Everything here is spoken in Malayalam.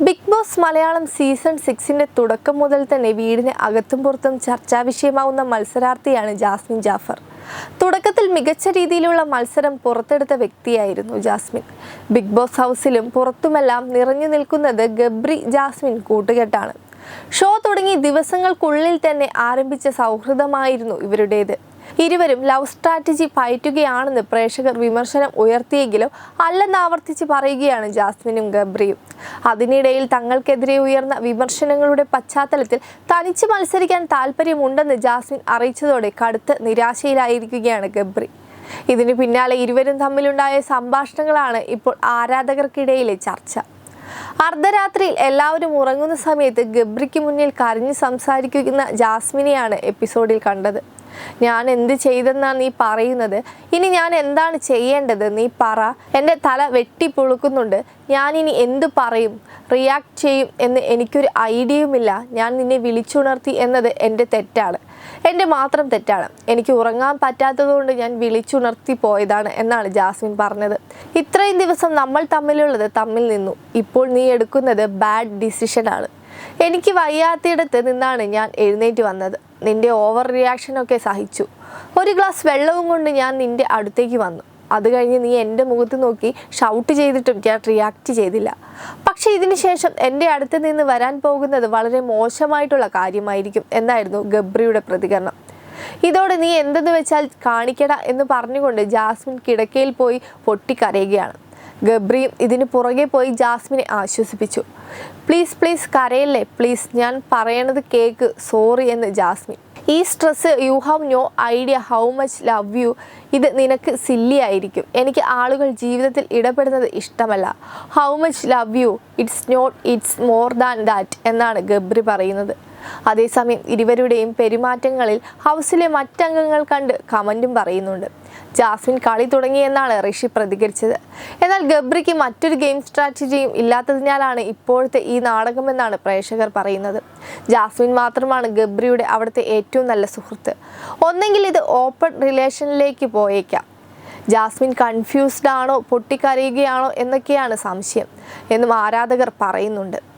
ബോസ് മലയാളം സീസൺ സിക്സിന്റെ തുടക്കം മുതൽ തന്നെ വീടിന് അകത്തും പുറത്തും ചർച്ചാ വിഷയമാവുന്ന മത്സരാർത്ഥിയാണ് ജാസ്മിൻ ജാഫർ. തുടക്കത്തിൽ മികച്ച രീതിയിലുള്ള മത്സരം പുറത്തെടുത്ത വ്യക്തിയായിരുന്നു ജാസ്മിൻ. ബിഗ് ബോസ് ഹൗസിലും പുറത്തുമെല്ലാം നിറഞ്ഞു നിൽക്കുന്നത് ഗബ്രി ജാസ്മിൻ കൂട്ടുകെട്ടാണ്. ഷോ തുടങ്ങി ദിവസങ്ങൾക്കുള്ളിൽ തന്നെ ആരംഭിച്ച സൗഹൃദമായിരുന്നു ഇവരുടേത്. ഇരുവരും ലവ് സ്ട്രാറ്റജി പയറ്റുകയാണെന്ന് പ്രേക്ഷകർ വിമർശനം ഉയർത്തിയെങ്കിലും അല്ലെന്ന് ആവർത്തിച്ച് പറയുകയാണ് ജാസ്മിനും ഗബ്രിയും. അതിനിടയിൽ തങ്ങൾക്കെതിരെ ഉയർന്ന വിമർശനങ്ങളുടെ പശ്ചാത്തലത്തിൽ തനിച്ച് മത്സരിക്കാൻ താല്പര്യമുണ്ടെന്ന് ജാസ്മിൻ അറിയിച്ചതോടെ കടുത്ത് നിരാശയിലായിരിക്കുകയാണ് ഗബ്രി. ഇതിനു പിന്നാലെ ഇരുവരും തമ്മിലുണ്ടായ സംഭാഷണങ്ങളാണ് ഇപ്പോൾ ആരാധകർക്കിടയിലെ ചർച്ച. അർദ്ധരാത്രിയിൽ എല്ലാവരും ഉറങ്ങുന്ന സമയത്ത് ഗബ്രിക്ക് മുന്നിൽ കരഞ്ഞു സംസാരിക്കുന്ന ജാസ്മിനെയാണ് എപ്പിസോഡിൽ കണ്ടത്. ഞാൻ എന്ത് ചെയ്തെന്നാണ് നീ പറയുന്നത്? ഇനി ഞാൻ എന്താണ് ചെയ്യേണ്ടത്? നീ പറ. എന്റെ തല വെട്ടിപ്പൊളുക്കുന്നുണ്ട് ഞാൻ ഇനി എന്ത് പറയും? റിയാക്ട് ചെയ്യും എന്ന് എനിക്കൊരു ഐഡിയയുമില്ല. ഞാൻ നിന്നെ വിളിച്ചുണർത്തി എന്നത് എന്റെ തെറ്റാണ്. എന്റെ മാത്രം തെറ്റാണ്. എനിക്ക് ഉറങ്ങാൻ പറ്റാത്തതുകൊണ്ട് ഞാൻ വിളിച്ചുണർത്തി പോയതാണ് എന്നാണ് ജാസ്മിൻ പറഞ്ഞത്. ഇത്രയും ദിവസം നമ്മൾ തമ്മിലുള്ളത് തമ്മിൽ നിന്നു. ഇപ്പോൾ നീ എടുക്കുന്നത് ബാഡ് ഡിസിഷനാണ് എനിക്ക് വയ്യാത്തിടത്ത് നിന്നാണ് ഞാൻ എഴുന്നേറ്റ് വന്നത്. നിന്റെ ഓവർ റിയാക്ഷനൊക്കെ സഹിച്ചു. ഒരു ഗ്ലാസ് വെള്ളവും കൊണ്ട് ഞാൻ നിന്റെ അടുത്തേക്ക് വന്നു. അത് കഴിഞ്ഞ് നീ എന്റെ മുഖത്ത് നോക്കി ഷൗട്ട് ചെയ്തിട്ടും ഞാൻ റിയാക്ട് ചെയ്തില്ല. പക്ഷേ ഇതിന് ശേഷം എന്റെ അടുത്ത് നിന്ന് വരാൻ പോകുന്നത് വളരെ മോശമായിട്ടുള്ള കാര്യമായിരിക്കും എന്നായിരുന്നു ഗബ്രിയുടെ പ്രതികരണം. ഇതോടെ നീ എന്തെന്ന് വെച്ചാൽ കാണിക്കട എന്ന് പറഞ്ഞുകൊണ്ട് ജാസ്മിൻ കിടക്കയിൽ പോയി പൊട്ടിക്കരയുകയാണ്. ഗബ്രിയും ഇതിന് പുറകെ പോയി ജാസ്മിനെ ആശ്വസിപ്പിച്ചു. പ്ലീസ് പ്ലീസ് കരയല്ലേ? പ്ലീസ് ഞാൻ പറയണത് കേക്ക്. സോറി എന്ന് ജാസ്മിൻ ഈ stress you have no idea how much love you. ഇത് നിനക്ക് സില്ലി ആയിരിക്കും. എനിക്ക് ആളുകൾ ജീവിതത്തിൽ ഇടപെടുന്നത് ഇഷ്ടമല്ല. How much love you. It's not it's more than that എന്നാണ് ഗബ്രി പറയുന്നത്. അതേസമയം ഇരുവരുടെയും പെരുമാറ്റങ്ങളിൽ ഹൗസിലെ മറ്റംഗങ്ങൾ കണ്ട് കമന്റും പറയുന്നുണ്ട്. ജാസ്മിൻ കളി തുടങ്ങിയെന്നാണ് ഋഷി പ്രതികരിച്ചത്. എന്നാൽ ഗബ്രിക്ക് മറ്റൊരു ഗെയിം സ്ട്രാറ്റജിയും ഇല്ലാത്തതിനാലാണ് ഇപ്പോഴത്തെ ഈ നാടകമെന്നാണ് പ്രേക്ഷകർ പറയുന്നത്. ജാസ്മിൻ മാത്രമാണ് ഗബ്രിയുടെ അവിടുത്തെ ഏറ്റവും നല്ല സുഹൃത്ത്. ഒന്നെങ്കിൽ ഇത് ഓപ്പൺ റിലേഷനിലേക്ക് പോയേക്കാം. ജാസ്മിൻ കൺഫ്യൂസ്ഡ് ആണോ പൊട്ടിക്കരയുകയാണോ എന്നൊക്കെയാണ് സംശയം എന്നും ആരാധകർ പറയുന്നുണ്ട്.